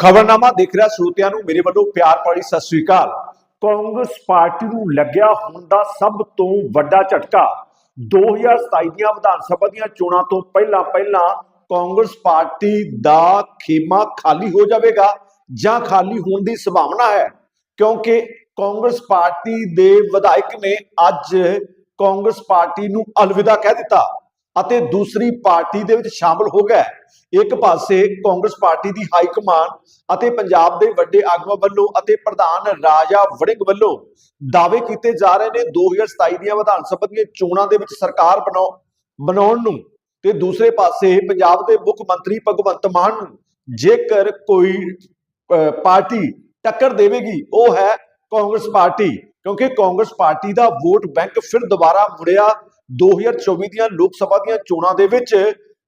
ਖਬਰਨਾਮਾ ਦੇਖ ਰਿਹਾ ਸਰੋਤਿਆਂ ਨੂੰ। ਮੇਰੇ ਵੱਲੋਂ ਪਿਆਰ ਭਰੀ ਸਤਿ ਸ੍ਰੀ ਅਕਾਲ। ਕਾਂਗਰਸ ਪਾਰਟੀ ਨੂੰ ਲੱਗਿਆ ਹੁਣ ਦਾ ਸਭ ਤੋਂ ਵੱਡਾ ਝਟਕਾ। 2027 ਦੀਆਂ ਵਿਧਾਨ ਸਭਾ ਦੀਆਂ ਚੋਣਾਂ ਤੋਂ ਪਹਿਲਾਂ ਪਹਿਲਾਂ ਕਾਂਗਰਸ ਪਾਰਟੀ ਦਾ ਖੇਮਾ ਖਾਲੀ ਹੋ ਜਾਵੇਗਾ ਜਾਂ ਖਾਲੀ ਹੋਣ ਦੀ ਸੰਭਾਵਨਾ ਹੈ। ਕਿਉਂਕਿ ਕਾਂਗਰਸ ਪਾਰਟੀ ਦੇ ਵਿਧਾਇਕ ਨੇ ਅੱਜ ਕਾਂਗਰਸ ਪਾਰਟੀ ਨੂੰ ਅਲਵਿਦਾ ਕਹਿ ਦਿੱਤਾ। ਅਤੇ ਦੂਸਰੀ ਪਾਰਟੀ ਦੇ ਵਿੱਚ ਸ਼ਾਮਲ ਹੋ ਗਏ ਇੱਕ ਪਾਸੇ ਕਾਂਗਰਸ ਪਾਰਟੀ ਦੀ ਹਾਈ ਕਮਾਨ ਅਤੇ ਪੰਜਾਬ ਦੇ ਵੱਡੇ ਆਗੂਆਂ ਵੱਲੋਂ ਅਤੇ ਪ੍ਰਧਾਨ ਰਾਜਾ ਵੜਿੰਗ ਵੱਲੋਂ ਦਾਅਵੇ ਕੀਤੇ ਜਾ ਰਹੇ ਨੇ 2027 ਦੀਆਂ ਵਿਧਾਨ ਸਭਾ ਦੀਆਂ ਚੋਣਾਂ ਦੇ ਵਿੱਚ ਸਰਕਾਰ ਬਣਾਉ ਬਣਾਉਣ ਨੂੰ ਤੇ ਦੂਸਰੇ ਪਾਸੇ ਪੰਜਾਬ ਦੇ ਮੁੱਖ ਮੰਤਰੀ ਭਗਵੰਤ ਮਾਨ ਨੂੰ ਜੇਕਰ ਕੋਈ ਅਹ, ਪਾਰਟੀ ਟੱਕਰ ਦੇਵੇਗੀ ਉਹ ਹੈ ਕਾਂਗਰਸ ਪਾਰਟੀ। ਕਿਉਂਕਿ ਕਾਂਗਰਸ ਪਾਰਟੀ ਦਾ ਵੋਟ ਬੈਂਕ ਫਿਰ ਦੁਬਾਰਾ ਮੁੜਿਆ 2024 ਦੀਆਂ ਲੋਕ ਸਭਾ ਦੀਆਂ ਚੋਣਾਂ ਦੇ ਵਿੱਚ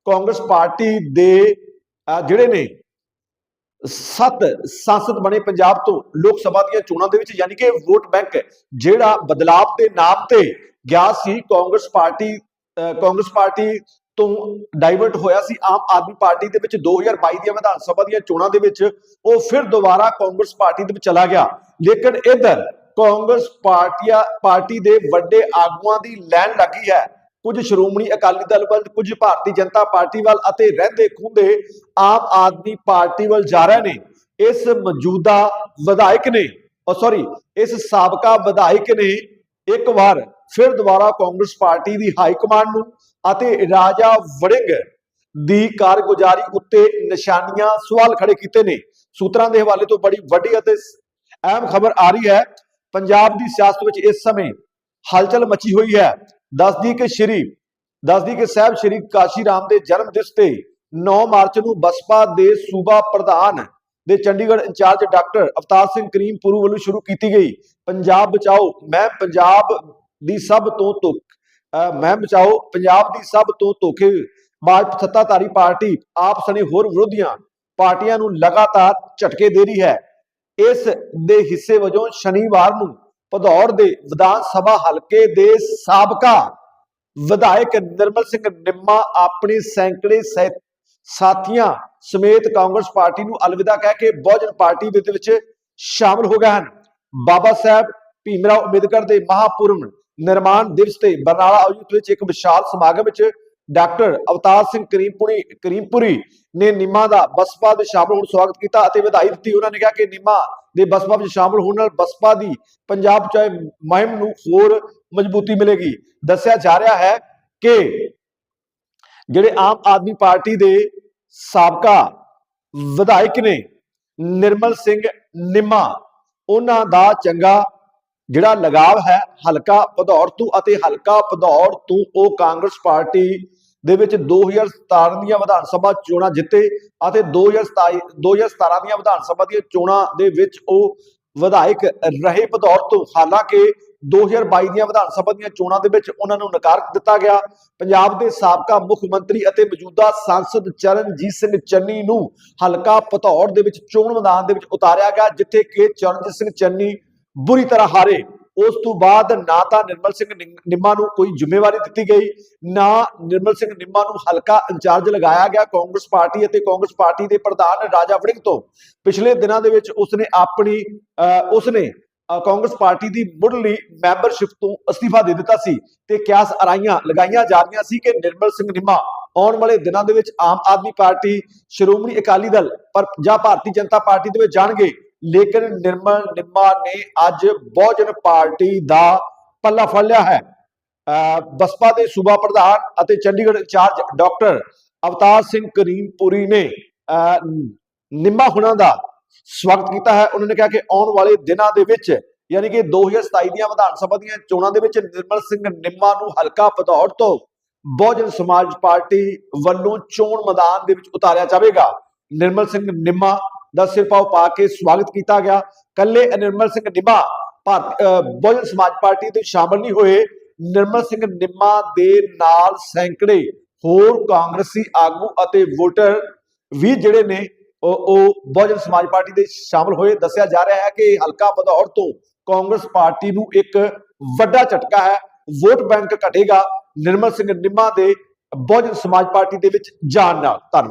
ਕਾਂਗਰਸ ਪਾਰਟੀ ਦੇ ਅਹ, ਜਿਹੜੇ ਨੇ ਸੱਤ ਸੰਸਦ ਬਣੇ ਪੰਜਾਬ ਤੋਂ ਲੋਕ ਸਭਾ ਦੀਆਂ ਚੋਣਾਂ ਦੇ ਵਿੱਚ ਯਾਨੀ ਕਿ ਵੋਟ ਬੈਂਕ ਜਿਹੜਾ ਬਦਲਾਵ ਦੇ ਨਾਮ ਤੇ ਗਿਆ ਸੀ ਕਾਂਗਰਸ ਪਾਰਟੀ ਅਹ, ਕਾਂਗਰਸ ਪਾਰਟੀ ਤੋਂ ਡਾਈਵਰਟ ਹੋਇਆ ਸੀ ਆਮ ਆਦਮੀ ਪਾਰਟੀ ਦੇ ਵਿੱਚ 2022 ਦੀਆਂ ਵਿਧਾਨ ਸਭਾ ਦੀਆਂ ਚੋਣਾਂ ਦੇ ਵਿੱਚ ਉਹ ਫਿਰ ਦੁਬਾਰਾ ਕਾਂਗਰਸ ਪਾਰਟੀ ਦੇ ਵਿੱਚ ਚਲਾ ਗਿਆ। ਲੇਕਿਨ ਇਧਰ ਕਾਂਗਰਸ ਪਾਰਟੀਆ ਪਾਰਟੀ ਦੇ ਵੱਡੇ ਆਗੂਆਂ ਦੀ ਲਾਈਨ ਲੱਗੀ ਹੈ। ਕੁਝ ਸ਼੍ਰੋਮਣੀ ਅਕਾਲੀ ਦਲ ਵੱਲ, ਕੁਝ ਭਾਰਤੀ ਜਨਤਾ ਪਾਰਟੀ ਵੱਲ ਅਤੇ ਰਹਿੰਦੇ ਖੁੰਦੇ ਆਮ ਆਦਮੀ ਪਾਰਟੀ ਵੱਲ ਜਾ ਰਹੇ ਨੇ। ਇਸ ਮੌਜੂਦਾ ਵਿਧਾਇਕ ਨੇ ਉਹ ਸੌਰੀ ਇਸ ਸਾਬਕਾ ਵਿਧਾਇਕ ਨੇ ਇੱਕ ਵਾਰ ਫਿਰ ਦੁਬਾਰਾ ਕਾਂਗਰਸ ਪਾਰਟੀ ਦੀ ਹਾਈ ਕਮਾਂਡ ਨੂੰ ਅਤੇ ਰਾਜਾ ਵੜਿੰਗ ਦੀ ਕਾਰਗੁਜ਼ਾਰੀ ਉੱਤੇ ਨਿਸ਼ਾਨੀਆਂ ਸਵਾਲ ਖੜੇ ਕੀਤੇ ਨੇ। ਸੂਤਰਾਂ ਦੇ ਹਵਾਲੇ ਤੋਂ ਬੜੀ ਵੱਡੀ ਅਤੇ ਅਹਿਮ ਖਬਰ ਆ ਰਹੀ ਹੈ ਪੰਜਾਬ ਦੀ ਸਿਆਸਤ ਵਿੱਚ ਇਸ ਸਮੇਂ ਹਲਚਲ ਮਚੀ ਹੋਈ ਹੈ। ਦੱਸਦੀ ਕਿ ਸ਼੍ਰੀ, ਦੱਸਦੀ ਕਿ ਸਾਹਿਬ ਸ਼੍ਰੀ ਕਾਸ਼ੀ ਰਾਮ ਦੇ ਜਨਮ ਦਿਵਸ ਤੇ 9 ਮਾਰਚ ਨੂੰ ਬਸਪਾ ਦੇ ਸੂਬਾ ਪ੍ਰਧਾਨ ਦੇ ਚੰਡੀਗੜ੍ਹ ਇੰਚਾਰਜ ਡਾਕਟਰ ਅਵਤਾਰ ਸਿੰਘ ਕਰੀਮਪੁਰੂ ਵੱਲੋਂ ਸ਼ੁਰੂ ਕੀਤੀ ਗਈ। ਪੰਜਾਬ ਬਚਾਓ, ਮੈਂ ਪੰਜਾਬ ਦੀ ਸਭ ਤੋਂ ਧੋਖ ਮੈਂ ਬਚਾਓ, ਪੰਜਾਬ ਦੀ ਸਭ ਤੋਂ ਧੋਖੇ ਬਾਜ ਸੱਤਾਧਾਰੀ ਪਾਰਟੀ ਆਪ ਸਣੇ ਹੋਰ ਵਿਰੋਧੀਆਂ ਪਾਰਟੀਆਂ ਨੂੰ ਲਗਾਤਾਰ ਝਟਕੇ ਦੇ ਰਹੀ ਹੈ। ਇਸ ਦੇ ਹਿੱਸੇ ਵਜੋਂ ਸ਼ਨੀਵਾਰ ਨੂੰ ਭਦੌੜ ਦੇ ਵਿਧਾਨ ਸਭਾ ਹਲਕੇ ਦੇ ਸਾਬਕਾ ਵਿਧਾਇਕ ਨਿਰਮਲ ਸਿੰਘ ਨਿੰਮਾ ਆਪਣੇ ਸੈਂਕੜੇ ਸਾਥੀਆਂ ਸਮੇਤ ਕਾਂਗਰਸ ਪਾਰਟੀ ਨੂੰ ਅਲਵਿਦਾ ਕਹਿ ਕੇ ਬਹੁਜਨ ਪਾਰਟੀ ਦੇ ਵਿੱਚ ਸ਼ਾਮਲ ਹੋ ਗਏ ਹਨ। ਬਾਬਾ ਸਾਹਿਬ ਭੀਮਰਾਓ ਅੰਬੇਦਕਰ ਦੇ ਮਹਾਪੁਰਮ ਨਿਰਮਾਣ ਦਿਵਸ ਤੇ ਬਰਨਾਲਾ ਆਯੋਜਿਤ ਵਿੱਚ ਇੱਕ ਵਿਸ਼ਾਲ ਸਮਾਗਮ ਵਿੱਚ ਡਾਕਟਰ ਅਵਤਾਰ ਸਿੰਘ ਕਰੀਮਪੁਰੀ ਕਰੀਮਪੁਰੀ ਨੇ ਨਿਮਾ ਦਾ ਬਸਪਾ ਦੇ ਸ਼ਾਮਲ ਹੋਣ ਸਵਾਗਤ ਕੀਤਾ ਅਤੇ ਵਧਾਈ ਦਿੱਤੀ। ਉਹਨਾਂ ਨੇ ਕਿਹਾ ਕਿ ਨਿੰਮਾ ਦੇ ਬਸਪਾ ਵਿੱਚ ਸ਼ਾਮਲ ਹੋਣ ਨਾਲ ਬਸਪਾ ਦੀ ਪੰਜਾਬ ਚਾਹੇ ਮੁਹਿੰਮ ਨੂੰ ਹੋਰ ਮਜ਼ਬੂਤੀ ਮਿਲੇਗੀ। ਦੱਸਿਆ ਜਾ ਰਿਹਾ ਹੈ ਕਿ ਜਿਹੜੇ ਆਮ ਆਦਮੀ ਪਾਰਟੀ ਦੇ ਸਾਬਕਾ ਵਿਧਾਇਕ ਨੇ ਨਿਰਮਲ ਸਿੰਘ ਨਿਮਾ, ਉਹਨਾਂ ਦਾ ਚੰਗਾ ਜਿਹੜਾ ਲਗਾਵ ਹੈ, ਹਲਕਾ ਭਦੌੜ ਤੋਂ ਅਤੇ ਹਲਕਾ ਭਦੌੜ ਤੋਂ ਉਹ ਕਾਂਗਰਸ ਪਾਰਟੀ ਦੇ ਵਿੱਚ 2017 ਦੀਆਂ ਵਿਧਾਨ ਸਭਾ ਚੋਣਾਂ ਜਿੱਤੇ ਅਤੇ 2027 2017 ਦੀਆਂ ਵਿਧਾਨ ਸਭਾ ਦੀਆਂ ਚੋਣਾਂ ਦੇ ਵਿੱਚ ਉਹ ਵਿਧਾਇਕ ਰਹੇ ਭਦੌੜ ਤੋਂ। ਹਾਲਾਂਕਿ 2022 ਦੀਆਂ ਵਿਧਾਨ ਸਭਾ ਦੀਆਂ ਚੋਣਾਂ ਦੇ ਵਿੱਚ ਉਹਨਾਂ ਨੂੰ ਨਕਾਰ ਦਿੱਤਾ ਗਿਆ। ਪੰਜਾਬ ਦੇ ਸਾਬਕਾ ਮੁੱਖ ਮੰਤਰੀ ਅਤੇ ਮੌਜੂਦਾ ਸੰਸਦ ਚਰਨਜੀਤ ਸਿੰਘ ਚੰਨੀ ਨੂੰ ਹਲਕਾ ਪਤੌੜ ਦੇ ਵਿੱਚ ਚੋਣ ਮੈਦਾਨ ਦੇ ਵਿੱਚ ਉਤਾਰਿਆ ਗਿਆ, ਜਿੱਥੇ ਕਿ ਚਰਨਜੀਤ ਸਿੰਘ ਚੰਨੀ ਬੁਰੀ ਤਰ੍ਹਾਂ ਹਾਰੇ। ਉਸ ਤੋਂ ਬਾਅਦ ਨਾ ਤਾਂ ਨਿਰਮਲ ਸਿੰਘ ਨਿੰਮਾ ਨੂੰ ਕੋਈ ਜ਼ਿੰਮੇਵਾਰੀ ਦਿੱਤੀ ਗਈ, ਨਾ ਨਿਰਮਲ ਸਿੰਘ ਨਿੰਮਾ ਨੂੰ ਹਲਕਾ ਇੰਚਾਰਜ ਲਗਾਇਆ ਗਿਆ ਕਾਂਗਰਸ ਪਾਰਟੀ ਅਤੇ ਕਾਂਗਰਸ ਪਾਰਟੀ ਦੇ ਪ੍ਰਧਾਨ ਰਾਜਾ ਵੜਿੰਗ ਤੋਂ। ਪਿਛਲੇ ਦਿਨਾਂ ਦੇ ਵਿੱਚ ਉਸਨੇ ਆਪਣੀ ਉਸਨੇ ਕਾਂਗਰਸ ਪਾਰਟੀ ਦੀ ਮੁੱਢਲੀ ਮੈਂਬਰਸ਼ਿਪ ਤੋਂ ਅਸਤੀਫਾ ਦੇ ਦਿੱਤਾ ਸੀ ਤੇ ਕਿਆਸ ਅਰਾਈਆਂ ਲਗਾਈਆਂ ਜਾ ਰਹੀਆਂ ਸੀ ਕਿ ਨਿਰਮਲ ਸਿੰਘ ਨਿੰਮਾ ਆਉਣ ਵਾਲੇ ਦਿਨਾਂ ਦੇ ਵਿੱਚ ਆਮ ਆਦਮੀ ਪਾਰਟੀ, ਸ਼੍ਰੋਮਣੀ ਅਕਾਲੀ ਦਲ, ਪਰ ਜਾਂ ਭਾਰਤੀ ਜਨਤਾ ਪਾਰਟੀ ਦੇ ਵਿੱਚ ਜਾਣਗੇ। ਲੇਕਿਨ ਨਿਰਮਲ ਨਿੰਮਾ ਨੇ ਅੱਜ ਬਹੁਜਨ ਪਾਰਟੀ ਦਾ ਪੱਲਾ ਫੜ ਲਿਆ ਹੈ। ਅਹ ਬਸਪਾ ਦੇ ਸੂਬਾ ਪ੍ਰਧਾਨ ਅਤੇ ਚੰਡੀਗੜ੍ਹ ਇੰਚਾਰਜ ਡਾਕਟਰ ਅਵਤਾਰ ਸਿੰਘ ਕਰੀਮਪੁਰੀ ਨੇ ਨਿੰਮਾ ਹੁਣਾਂ ਦਾ ਸਵਾਗਤ ਕੀਤਾ ਹੈ। ਉਹਨਾਂ ਨੇ ਕਿਹਾ ਕਿ ਆਉਣ ਵਾਲੇ ਦਿਨਾਂ ਦੇ ਵਿੱਚ, ਯਾਨੀ ਕਿ 2027 ਦੀਆਂ ਵਿਧਾਨ ਸਭਾ ਦੀਆਂ ਚੋਣਾਂ ਦੇ ਵਿੱਚ ਨਿਰਮਲ ਸਿੰਘ ਨਿੰਮਾ ਨੂੰ ਹਲਕਾ ਭਦੌੜ ਤੋਂ ਬਹੁਜਨ ਸਮਾਜ ਪਾਰਟੀ ਵੱਲੋਂ ਚੋਣ ਮੈਦਾਨ ਦੇ ਵਿੱਚ ਉਤਾਰਿਆ ਜਾਵੇਗਾ। ਨਿਰਮਲ ਸਿੰਘ ਨਿੰਮਾ ਦਾ ਸਿਰਪਾਓ ਪਾ ਕੇ ਸਵਾਗਤ ਕੀਤਾ ਗਿਆ। ਕੱਲੇ ਨਿਰਮਲ ਸਿੰਘ ਨਿੰਮਾ ਭਾਰਤ ਬਹੁਜਨ ਸਮਾਜ ਪਾਰਟੀ ਦੇ ਸ਼ਾਮਲ ਨਹੀਂ ਹੋਏ। ਨਿਰਮਲ ਸਿੰਘ ਨਿੰਮਾ ਦੇ ਨਾਲ ਸੈਂਕੜੇ ਹੋਰ ਕਾਂਗਰਸੀ ਆਗੂ ਅਤੇ ਵੋਟਰ ਵੀ ਜਿਹੜੇ ਨੇ, ਉਹ ਬਹੁਜਨ ਸਮਾਜ ਪਾਰਟੀ ਦੇ ਸ਼ਾਮਲ ਹੋਏ। ਦੱਸਿਆ ਜਾ ਰਿਹਾ ਹੈ ਕਿ ਹਲਕਾ ਬਦੌਰ ਤੋਂ ਕਾਂਗਰਸ ਪਾਰਟੀ ਨੂੰ ਇੱਕ ਵੱਡਾ ਝਟਕਾ ਹੈ। ਵੋਟ ਬੈਂਕ ਘਟੇਗਾ। ਨਿਰਮਲ ਸਿੰਘ ਨਿੰਮਾ ਦੇ ਬਹੁਜਨ ਸਮਾਜ ਪਾਰਟੀ ਦੇ ਵਿੱਚ ਜਾਣ ਨਾਲ। ਧੰਨਵਾਦ।